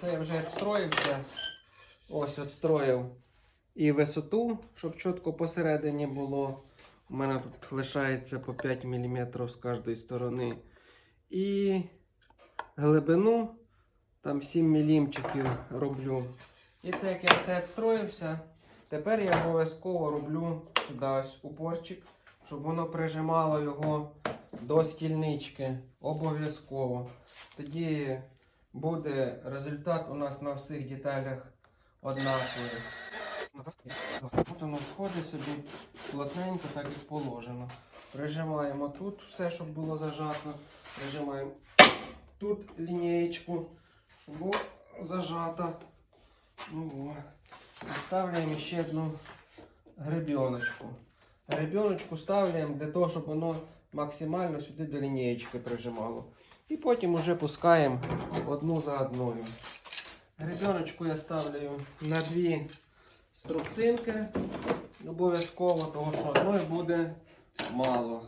Це я вже відстроївся. Ось відстроїв і висоту, щоб чітко посередині було. У мене тут лишається по 5 мм з кожної сторони. І глибину там 7 мм роблю. І це як я все відстроївся. Тепер я обов'язково роблю сюди ось упорчик, щоб воно прижимало його до стільнички. Обов'язково. Тоді буде результат у нас на всіх деталях однаковий. От воно входить собі плотненько, так як положено. Прижимаємо тут все, щоб було зажато. Прижимаємо тут лінієчку, щоб було зажато. Ну. Ставляємо ще одну гребіночку. Гребіночку ставляємо для того, щоб воно максимально сюди до лінієчки прижимало. І потім вже пускаємо одну за одною. Гребеночку я ставлю на дві струбцинки обов'язково, тому що одної буде мало.